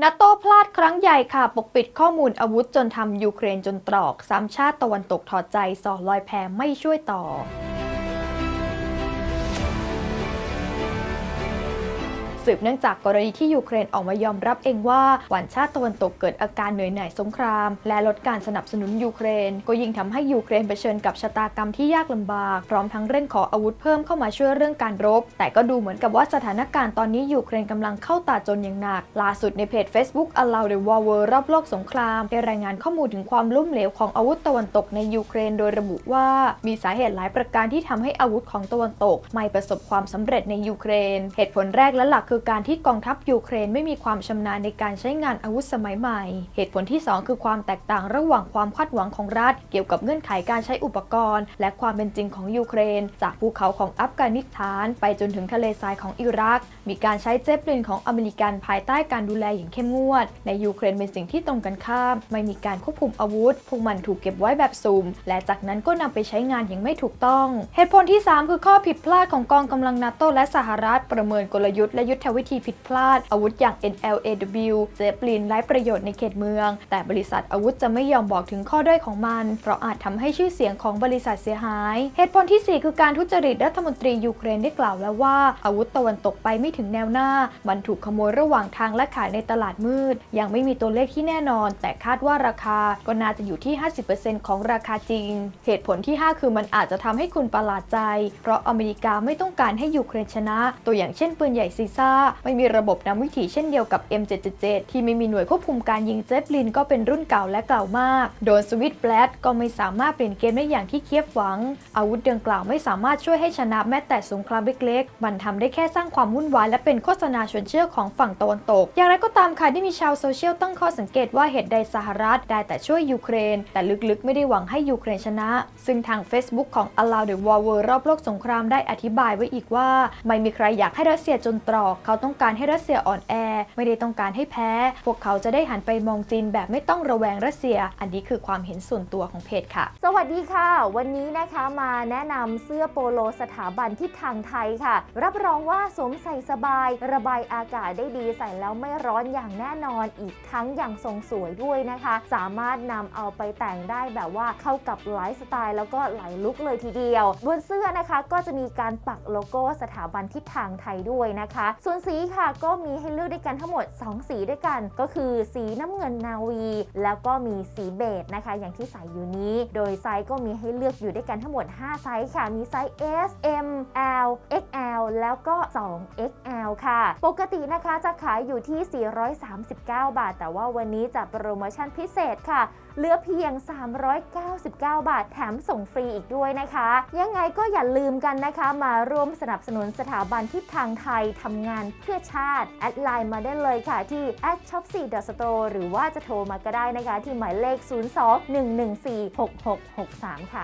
นาโต้พลาดครั้งใหญ่ค่ะ ปกปิดข้อมูลอาวุธจนทำยูเครนจนตรอกสามชาติตะวันตกถอดใจสอลอยแพไม่ช่วยต่อ สืบเนื่องจากกรณีที่ยูเครนออกมายอมรับเองว่าหวานชาติตะวันตกเกิดอาการเหนื่อยหน่ายสงคราม และลดการสนับสนุนยูเครน ก็ยิ่งทำให้ยูเครนเผชิญกับชะตากรรมที่ยากลำบาก พร้อมทั้งเร่งขออาวุธเพิ่มเข้ามาช่วยเรื่องการรบ แต่ก็ดูเหมือนกับว่าสถานการณ์ตอนนี้ยูเครนกำลังเข้าตาจนอย่างหนัก ล่าสุดในเพจ Facebook Allow the War World รอบโลกสงครามได้รายงานข้อมูลถึงความล้มเหลวของอาวุธตะวันตกในยูเครน โดยระบุว่ามีสาเหตุหลายประการที่ทำให้อาวุธของตะวันตก ไม่ประสบความสำเร็จในยูเครน เหตุผลแรกและหลักคือการที่กองทัพยูเครนไม่มีความชำนาญในการใช้งานอาวุธสมัยใหม่ เหตุผลที่ 2 คือความแตกต่างระหว่างความคาดหวังของรัฐ เกี่ยวกับเงื่อนไขการใช้อุปกรณ์ และความเป็นจริงของยูเครน จากภูเขาของอัฟกานิสถาน ไปจนถึงทะเลทรายของอิรัก มีการใช้เจฟลินของอเมริกันภายใต้การดูแลอย่างเข้มงวด ในยูเครนเป็นสิ่งที่ตรงกันข้าม ไม่มีการควบคุมอาวุธ พวกมันถูกเก็บไว้แบบสุ่ม และจากนั้นก็นำไปใช้งานอย่างไม่ถูกต้อง เหตุผลที่ 3 คือข้อผิดพลาดของกองกำลังนาโตและสหรัฐประเมินกลยุทธ์และยุทธวิธีผิดพลาด อาวุธอย่าง NLAW เจฟลินไร้ประโยชน์ในเขตเมือง แต่บริษัทอาวุธจะไม่ยอมบอกถึงข้อด้อยของมัน เพราะอาจทำให้ชื่อเสียงของบริษัทเสียหาย เหตุผลที่ 4 คือการทุจริตรัฐมนตรียูเครนได้กล่าวแล้วว่า อาวุธตะวันตกไปไม่ถึงแนวหน้า มันถูกขโมยระหว่างทางและขายในตลาดมืด ยังไม่มีตัวเลขที่แน่นอน แต่คาดว่าราคาก็น่าจะอยู่ที่ 50%ของราคาจริง เหตุผลที่ 5 คือมันอาจจะทำให้คุณประหลาดใจ เพราะอเมริกาไม่ต้องการให้ยูเครนชนะ ตัวอย่างเช่นปืนใหญ่ซีซ่าไม่มีระบบนำวิถีเช่นเดียวกับ M777 ที่ไม่มีหน่วยควบคุมการยิงเจฟลินก็เป็นรุ่นเก่าและเก่ามาก โดนสวิตแบลดก็ไม่สามารถเปลี่ยนเกมได้อย่างที่เคียบหวัง อาวุธดังกล่าวไม่สามารถช่วยให้ชนะแม้แต่สงครามเล็กๆ มันทำได้แค่สร้างความวุ่นวายและเป็นโฆษณาชวนเชื่อของฝั่งตะวันตก อย่างไรก็ตามค่ะที่มีชาวโซเชียลตั้งข้อสังเกตว่าเหตุใดสหรัฐได้แต่ช่วยยูเครน แต่ลึกๆ ไม่ได้หวังให้ยูเครนชนะ ซึ่งทาง Facebook ของ Allow the War World รอบโลกสงครามได้อธิบายไว้อีกว่า ไม่มีใครอยากให้รัสเซียจนตรอกเขาต้องการให้รัสเซียอ่อนแอ ไม่ได้ต้องการให้แพ้ พวกเขาจะได้หันไปมองจีนแบบไม่ต้องระแวงรัสเซีย อันนี้คือความเห็นส่วนตัวของเพจค่ะ สวัสดีค่ะ วันนี้นะคะมาแนะนำเสื้อโปโลสถาบันทิศทางไทยค่ะ รับรองว่าสวมใส่สบาย ระบายอากาศได้ดีใส่แล้วไม่ร้อนอย่างแน่นอน อีกทั้งอย่างทรงสวยด้วยนะคะ สามารถนำเอาไปแต่งได้แบบว่าเข้ากับไลฟ์สไตล์แล้วก็หลายลุคเลยทีเดียว บนเสื้อนะคะก็จะมีการปักโลโก้สถาบันทิศทางไทยด้วยนะคะ ส่วนสีค่ะก็มีให้เลือกด้วยกันทั้งหมด 2 สีด้วยกัน ก็คือสีน้ำเงินนาวี แล้วก็มีสีเบจนะคะ อย่างที่ใส่อยู่นี้ โดยไซส์ก็มีให้เลือกอยู่ด้วยกันทั้งหมด 5 ไซส์ค่ะ มีไซส์ S M L XL แล้วก็ 2XL ค่ะ ปกตินะคะจะขายอยู่ที่ 439 บาท แต่ว่าวันนี้จัดโปรโมชั่นพิเศษค่ะ เหลือเพียง 399 บาท แถมส่งฟรีอีกด้วยนะคะ ยังไงก็อย่าลืมกันนะคะ มาร่วมสนับสนุนสถาบันทิศทางไทยทำงานเพื่อชาติ แอดไลน์มาได้เลยค่ะที่ at s h o p 4 The Store หรือว่าจะโทรมาก็ได้นะคะ ที่หมายเลข 02 114 6663 ค่ะ